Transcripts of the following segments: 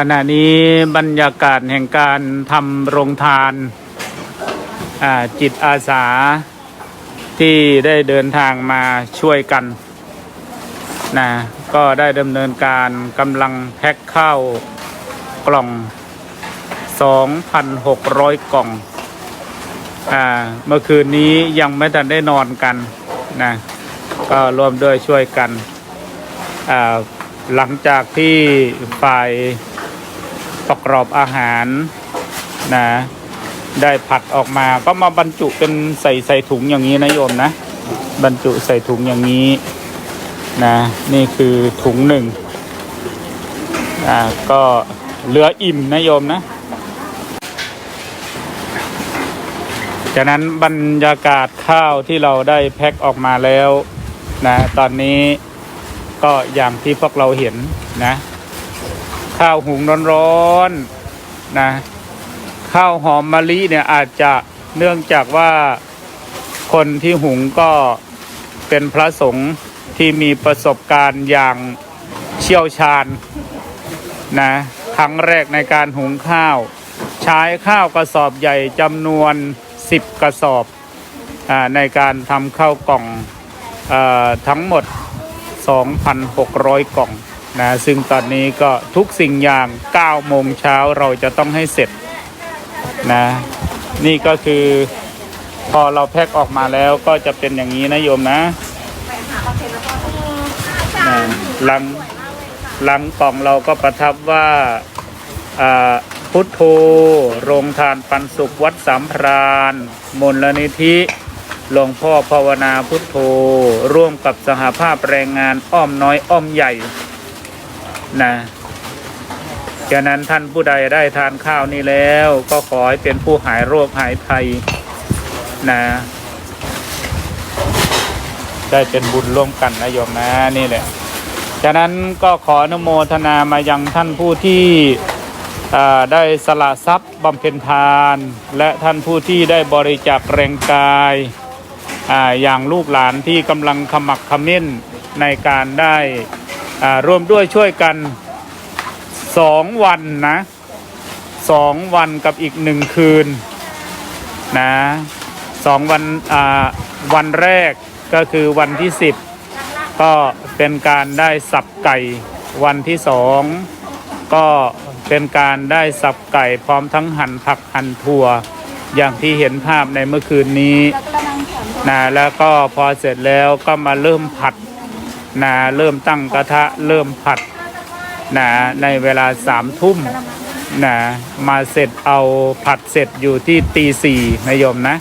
ขณะนี้บรรยากาศแห่งการทำโรงทานจิตอาสาที่ได้เดินทางมาช่วยกันนะก็ได้ดำเนินการกำลังแพ็คข้าวกล่อง 2,600 กล่องอ่าเมื่อคืนนี้ยังไม่ทันได้นอนกันนะก็รวมด้วยช่วยกันอ่าหลังจากที่ฝ่าย ประกอบอาหารนะได้ผัดออกมาก็มาบรรจุเป็นใส่ใส่ถุงอย่างนี้นะโยมนะบรรจุใส่ถุงอย่างนี้นะนี่คือถุงหนึ่งอ่าก็เหลืออิ่มนะโยมนะจากนั้นบรรยากาศข้าวที่เราได้แพ็คออกมาแล้วนะตอนนี้ก็อย่างที่พวกเราเห็นนะ ข้าวหุงร้อนๆนะข้าวหอมมะลิเนี่ยอาจจะเนื่องจากว่าคนที่หุงก็เป็นพระสงฆ์ที่มีประสบการณ์อย่างเชี่ยวชาญนะครั้งแรกในการหุงข้าว ใช้ข้าวกระสอบใหญ่จำนวน 10 กระสอบอในการทำข้าวกล่องอทั้งหมด 2,600 กล่อง นะซึ่งตอนนี้ก็ทุกสิ่งอย่าง9โมงเช้าเราจะต้องให้เสร็จนะนี่ก็คือพอเราแพ็คออกมาแล้วก็จะเป็นอย่างนี้นะโยมนะนะลังลังกล่องเราก็ประทับว่าอ่าพุทโธโรงทานปันสุขวัดสามพรานมนลนิธิหลวงพ่อภาวนาพุทโธ ร่วมกับสหภาพแรงงานอ้อมน้อยอ้อมใหญ่ นะฉะนั้นท่านผู้ใดได้ทานข้าวนี้แล้ว ก็ขอให้เป็นผู้หายโรคหายภัยนะได้เป็นบุญร่วมกันนะโยมนะนี่แหละฉะนั้นก็ขออนุโมทนามายังท่านผู้ที่ได้สละทรัพย์บำเพ็ญทาน และท่านผู้ที่ได้บริจาคแรงกายออย่างลูกหลานที่กำลังขมักขมิ้นในการได้ อ่าร่วมด้วยช่วยกันสองวันนะสองวันกับอีกหนึ่งคืนนะสองวันอ่าวันแรกก็คือวันที่สิบก็เป็นการได้สับไก่วันที่สองก็เป็นการได้สับไก่พร้อมทั้งหั่นผักหั่นถั่วอย่างที่เห็นภาพในเมื่อคืนนี้นะแล้วก็พอเสร็จแล้วก็มาเริ่มผัด นะเริ่มตั้งกระทะเริ่มผัดนะในเวลาสามทุ่มนะมาเสร็จเอาผัดเสร็จอยู่ที่ตีสี่นะโยมนะ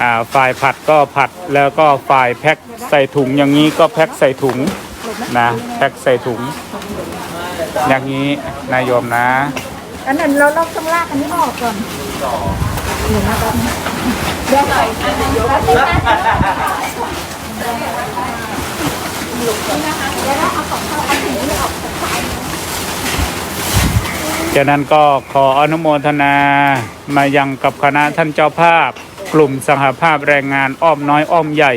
อ่าฝ่ายผัดก็ผัดแล้วก็ฝ่ายแพ็คใส่ถุงอย่างนี้ก็แพ็คใส่ถุงนะแพ็คใส่ถุง อย่างนี้นายโยมนะอันนั้นเราเราต้องลากอันนี้ออกก่อนเดี๋ยวนะครับเดี๋ยวใส่อันนี้แล้วนี่นเดี๋ยวเราเอาของเขาเอาถุงนี้ออก จากนั้นก็ขออนุโมทนามายังกับคณะท่านเจ้าภาพ กลุ่มสหภาพแรงงานอ้อมน้อยอ้อมใหญ่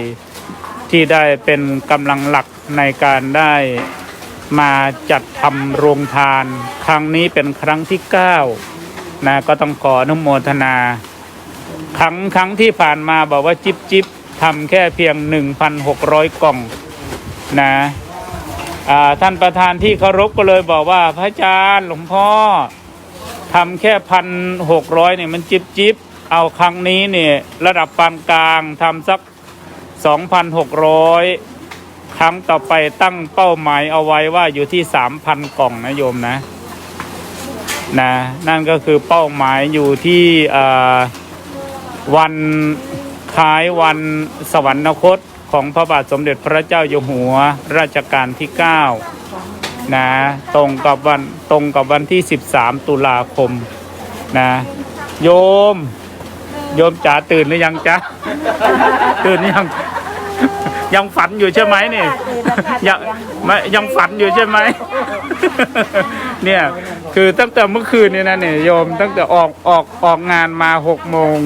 ที่ได้เป็นกำลังหลักในการได้มาจัดทำโรงทาน ครั้งนี้เป็นครั้งที่ 9 นะก็ต้องขออนุโมทนา ครั้งครั้งที่ผ่านมาบอกว่าจิบจิบทำแค่เพียง 1,600 กล่อง นะท่านประธานที่เคารพก็เลยบอกว่าพระอาจารย์หลวงพ่อทำแค่พันหกร้อยเนี่ยมันจิบจิบเอาครั้งนี้เนี่ยระดับปานกลางทำสักสองพันหกร้อยครั้งต่อไปตั้งเป้าหมายเอาไว้ว่าอยู่ที่สามพันกล่องนะโยมนะนะนั่นก็คือเป้าหมายอยู่ที่วันคล้ายวันสวรรคต ของพระบาทสมเด็จพระเจ้าอยู่หัวรัชกาลที่ 9 นะ ตรงกับวันตรงกับวันที่ 13 ตุลาคม นะ โยม โยมจ๋าตื่นหรือยังจ๊ะ ตื่นหรือยัง ยังฝันอยู่ใช่ไหมนี่ยังไม่ยังฝันอยู่ใช่ไหม เนี่ยคือตั้งแต่เมื่อคืนนี่นะเนี่ยโยมตั้งแต่ออกออกออกงานมาหกโมง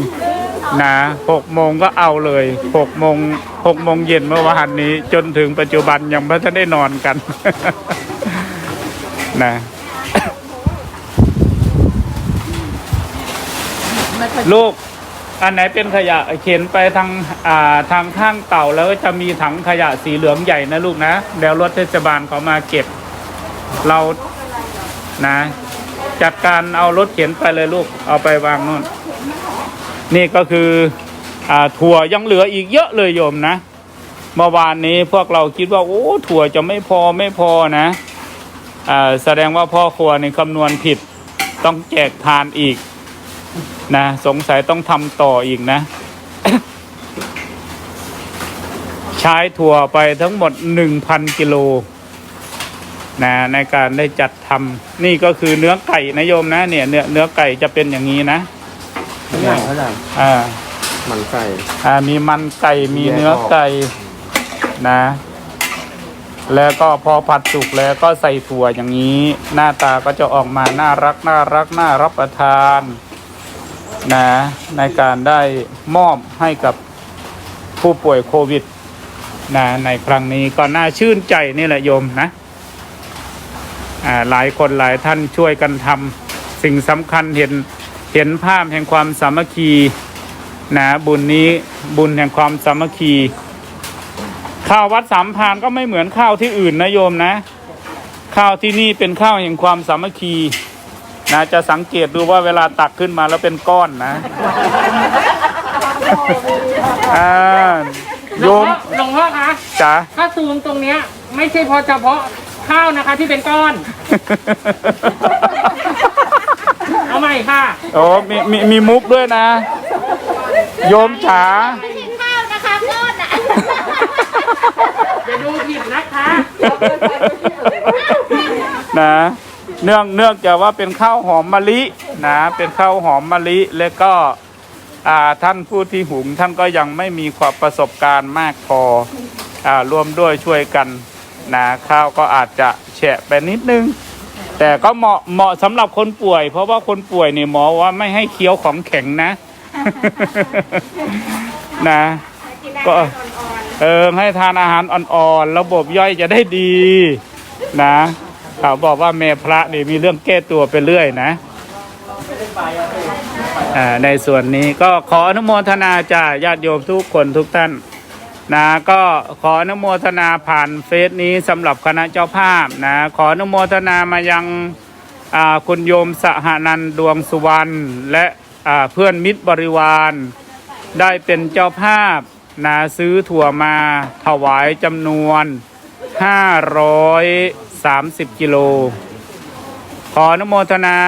นะหกโมงก็เอาเลยหกโมง หกโมงเย็นเมื่อวานนี้ จนถึงปัจจุบันยังไม่ทันได้นอนกัน นะ ลูก อันไหนเป็นขยะเข็นไปทางอ่าทางข้างเต่าแล้วจะมีถังขยะสีเหลืองใหญ่นะลูกนะเดี๋ยวรถเทศบาลเขามาเก็บ เรานะ จัดการเอารถเข็นไปเลยลูก เอาไปวางนู่น นี่ก็คือ ถั่วยังเหลืออีกเยอะเลยโยมนะเมื่อวานนี้พวกเราคิดว่าโอ้ถั่วจะไม่พอไม่พอนะอ่าแสดงว่าพ่อครัวนี่คำนวณผิดต้องแจกทานอีกนะสงสัยต้องทำต่ออีกนะ ใช้ถั่วไปทั้งหมด1,000กิโลนะในการได้จัดทำนี่ก็คือเนื้อไก่นะโยมนะเนี่ยเนื้อเนื้อไก่จะเป็นอย่างนี้นะข้างหลังข้างหลังอ่า มันไก่อ่ามีมันไก่มีแยกออกเนื้อไก่นะ แล้วก็พอผัดสุกแล้วก็ใส่ถั่วอย่างนี้ หน้าตาก็จะออกมาน่ารักน่ารักน่ารับประทานนะในการได้มอบให้กับผู้ป่วยโควิดนะในครั้งนี้ก็น่าชื่นใจนี่แหละโยมนะอ่าหลายคนหลายท่านช่วยกันทำสิ่งสำคัญเห็นเห็นภาพแห่งความสามัคคี นะบุญนี้บุญแห่งความสามัคคี ข้าววัดสามพรานก็ไม่เหมือนข้าวที่อื่นนะโยมนะ ข้าวที่นี่เป็นข้าวแห่งความสามัคคีนะจะสังเกตดูว่าเวลาตักขึ้นมาแล้วเป็นก้อนนะอ่าหลโยวงมพ่อหลวงพ่อคะจ๋าถ้าซูมตรงเนี้ย ไม่ใช่เพอเฉพาะข้าวนะคะที่เป็นก้อน เอาใหม่ค่ะ โอ้มีมีมีมุกด้วยนะ โยมจ๋าไม่ใช่ข้าวนะคะก้อนอะอย่าดูผิดนะคะนะ เนื่องเนื่องจากว่าเป็นข้าวหอมมะลินะ เป็นข้าวหอมมะลิแล้วก็อ่าท่านผู้ที่หุงท่านก็ยังไม่มีความประสบการณ์มากพออ่ารวมด้วยช่วยกันนะข้าวก็อาจจะแฉะไปนิดนึง แต่ก็เหมาะเหมาะสำหรับคนป่วย เพราะว่าคนป่วยเนี่ยหมอว่าไม่ให้เคี้ยวของแข็งนะ นะ ก็ เออให้ทานอาหารอ่อนๆ ระบบย่อยจะได้ดี นะเขาบอกว่าแม่พระนี่มีเรื่องแก้ตัวไปเรื่อยนะอ่าในส่วนนี้ก็ขออนุโมทนาจ้าญาติโยมทุกคนทุกท่านนะก็ขออนุโมทนาผ่านเฟซนี้สำหรับคณะเจ้าภาพนะขออนุโมทนามายังอ่าคุณโยมสหนันดวงสุวรรณและ เพื่อนมิตรบริวารได้เป็นเจ้าภาพนะซื้อถั่วมาถวายจำนวน 530 กิโล ขออนุโมทนา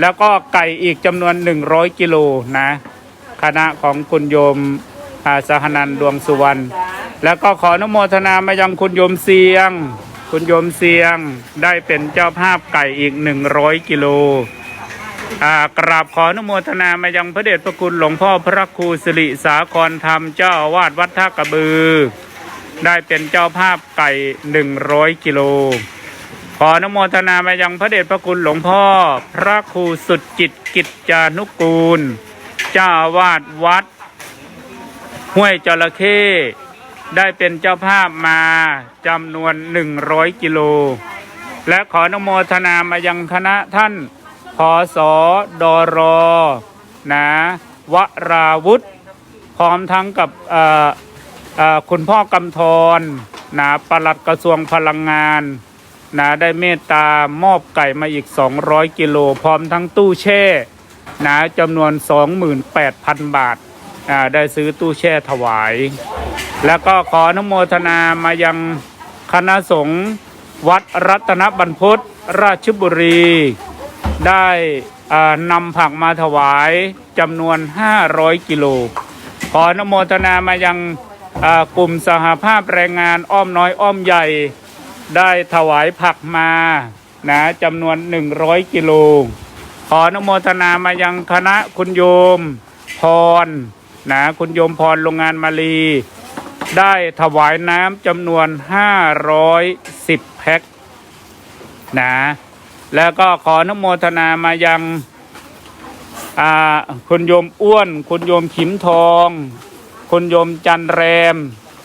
แล้วก็ไก่อีกจำนวน 100 กิโลนะ คณะของคุณโยมอาสหนันดวงสุวรรณแล้วก็ขออนุโมทนามายังคุณโยมเสียง คุณโยมเสียงได้เป็นเจ้าภาพไก่อีก 100 กิโล กราบขออนุโมทนามายังพระเดชพระคุณหลวงพ่อพระครูสิริสาครธรรมเจ้าอาวาสวัดท่ากระบือ ได้เป็นเจ้าภาพไก่หนึ่งร้อยกิโล ขออนุโมทนามายังพระเดชพระคุณหลวงพ่อ พระครูสุดจิตกิจจานุกูล เจ้าอาวาสวัด ห้วยจระเข้ได้เป็นเจ้าภาพมาจำนวนหนึ่งร้อยกิโล และขออนุโมทนามายังคณะท่าน พสดรนะวราวุธ พร้อมทั้งกับคุณพ่อกำธรนะปลัดกระทรวงพลังงานนะได้เมตตามอบไก่มาอีก 200 กิโล พร้อมทั้งตู้แช่นะจำนวน 28,000 บาทอ่าได้ซื้อตู้แช่ถวาย แล้วก็ขออนุโมทนามายังคณะสงฆ์วัดรัตนบรรพตราชบุรี ได้นำผักมาถวายจำนวน 500 กิโล ขออนโมทนามายังกลุ่มสหภาพแรงงานอ้อมน้อยอ้อมใหญ่ ได้ถวายผักมานะจำนวน 100 กิโล ขออนโมทนามายังคณะคุณโยมพรนะคุณโยมพรโรงงานมาลี ได้ถวายน้ำจำนวน 510 แพ็คนะ แล้วก็ขออนุโมทนามายังคุณโยมอ้วน คุณโยมขิมทอง คุณโยมจันแรม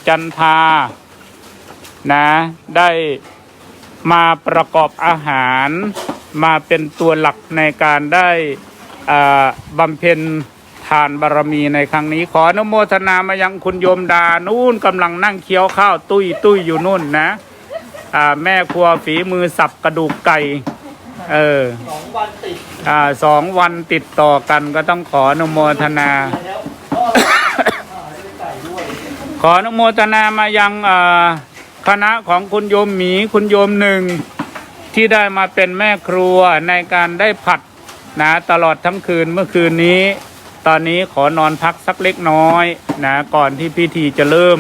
จันทานะได้มาประกอบอาหารมาเป็นตัวหลักในการได้บำเพ็ญทานบารมีในครั้งนี้ ขออนุโมทนามายังคุณโยมดานู่นกำลังนั่งเคี้ยวข้าว ตุ้ยตุ้ยอยู่นู่นนะแม่ครัวฝีมือสับกระดูกไก่ เออสองวันติดอ่าสองวันติดต่อกันก็ต้องขออนุโมทนาขออนุโมทนามายังอ่าคณะของคุณโยมหมีคุณโยมหนึ่ง ที่ได้มาเป็นแม่ครัวในการได้ผัดนะตลอดทั้งคืนเมื่อคืนนี้ ตอนนี้ขอนอนพักสักเล็กน้อยนะก่อนที่พิธีจะเริ่ม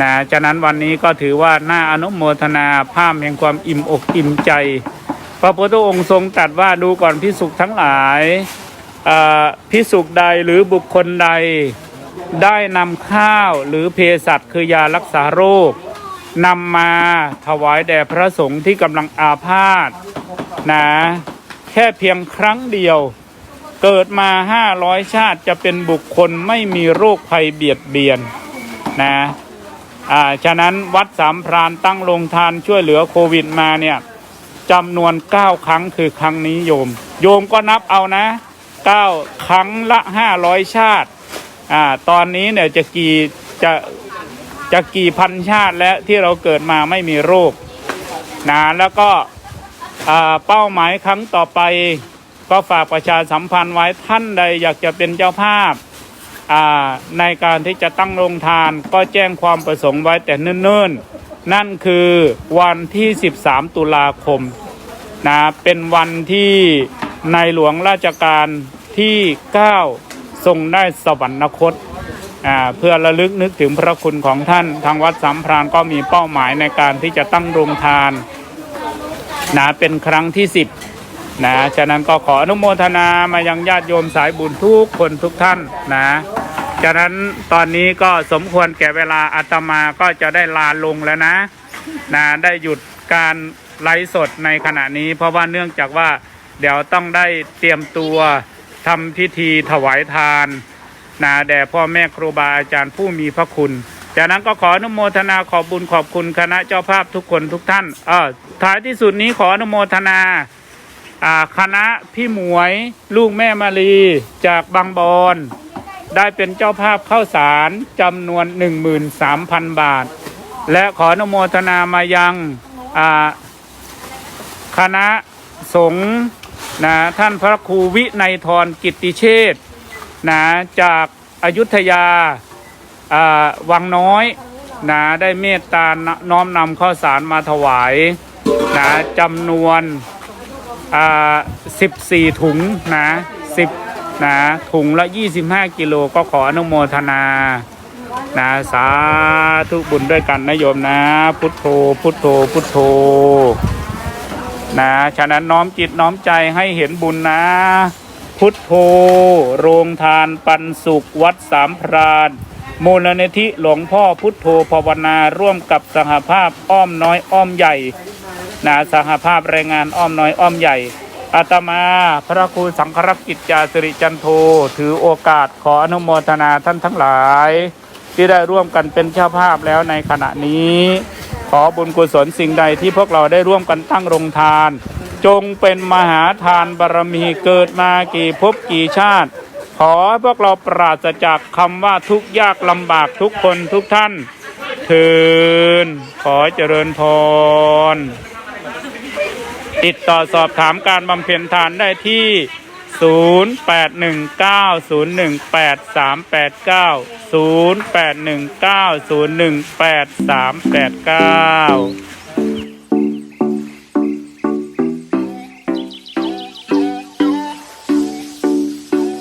นะฉะนั้นวันนี้ก็ถือว่าหน่าอนุโมทนาภาพแห่งความอิ่มอกอิ่มใจ พระพุทธองค์ทรงตรัสว่าดูก่อนพิสุขทั้งหลายพิสุขใดหรือบุคคลใดได้นำข้าวหรือเภสัชคือยารักษาโรคนำมาถวายแด่พระสงฆ์ที่กำลังอาพาธนะแค่เพียงครั้งเดียว เกิดมาห้าร้อยชาติจะเป็นบุคคลไม่มีโรคภัยเบียดเบียนนะอ่าฉะนั้นวัดสามพรานตั้งโรงทานช่วยเหลือโควิดมาเนี่ย จำนวน 9 ครั้งคือครั้งนี้โยม โยมก็นับเอานะ 9 ครั้งละ 500 ชาติอ่าตอนนี้เนี่ยจะกี่จะจะกี่พันชาติแล้วที่เราเกิดมาไม่มีโรคนะแล้วก็อ่าเป้าหมายครั้งต่อไป ก็ฝากประชาสัมพันธ์ไว้ท่านใดอยากจะเป็นเจ้าภาพอ่าในการที่จะตั้งโรงทานก็แจ้งความประสงค์ไว้แต่เนิ่นๆ นั่นคือวันที่ 13 ตุลาคมนะเป็นวันที่ในหลวงราชการที่ 9 ทรงได้สวรรคตอ่าเพื่อระลึกนึกถึงพระคุณของท่าน ทางวัดสัมพรานก็มีเป้าหมายในการที่จะตั้งโรงทานนะเป็นครั้งที่ 10นะฉะนั้นก็ขออนุโมทนามายังญาติโยมสายบุญทุกคนทุกท่านนะ ฉะนั้นตอนนี้ก็สมควรแก่เวลาอาตมาก็จะได้ลาลงแล้วนะนะได้หยุดการไลฟ์สดในขณะนี้ เพราะว่าเนื่องจากว่าเดี๋ยวต้องได้เตรียมตัวทำพิธีถวายทานนะแด่พ่อแม่ครูบาอาจารย์ผู้มีพระคุณ จากนั้นก็ขออนุโมทนาขอบบุญขอบคุณคณะเจ้าภาพทุกคนทุกท่านเออท้ายที่สุดนี้ขออนุโมทนาอ่าคณะพี่หมวย ลูกแม่มาลีจากบางบอน ได้เป็นเจ้าภาพเข้าสารจำนวน 13,000 บาท และขออนุโมทนามายังคณะสงฆ์นะท่านพระครูวินัยทรกิตติเชษนะจากอายุทยาวังน้อยนะได้เมตตาน้อมนำข้าวสารมาถวายนะจำนวน 14 ถุงนะ10 นะถุงละ 25 กิโลก็ขออนุโมทนานะสาธุบุญด้วยกันนะโยมนะ พุทโธพุทโธพุทโธนะฉะนั้นน้อมจิตน้อมใจให้เห็นบุญนะ พุทโธ โรงทานปันสุขวัดสามพรานมูลนิธิหลวงพ่อพุทโธภาวนาร่วมกับสหภาพอ้อมน้อยอ้อมใหญ่นาสหภาพแรงงานอ้อมน้อยอ้อมใหญ่ อาตมาพระครูสังฆรักษ์กิจจาสิริจันโท ถือโอกาสขออนุโมทนาท่านทั้งหลาย ที่ได้ร่วมกันเป็นเจ้าภาพแล้วในขณะนี้ ขอบุญกุศลสิ่งใดที่พวกเราได้ร่วมกันตั้งโรงทาน จงเป็นมหาทานบารมีเกิดมากี่ภพกี่ชาติ ขอพวกเราปราศจากคำว่าทุกยากลำบากทุกคนทุกท่านเทินขอเจริญพร ติดต่อสอบถามการบำเพ็ญทานได้ที่ 0819018389 0819018389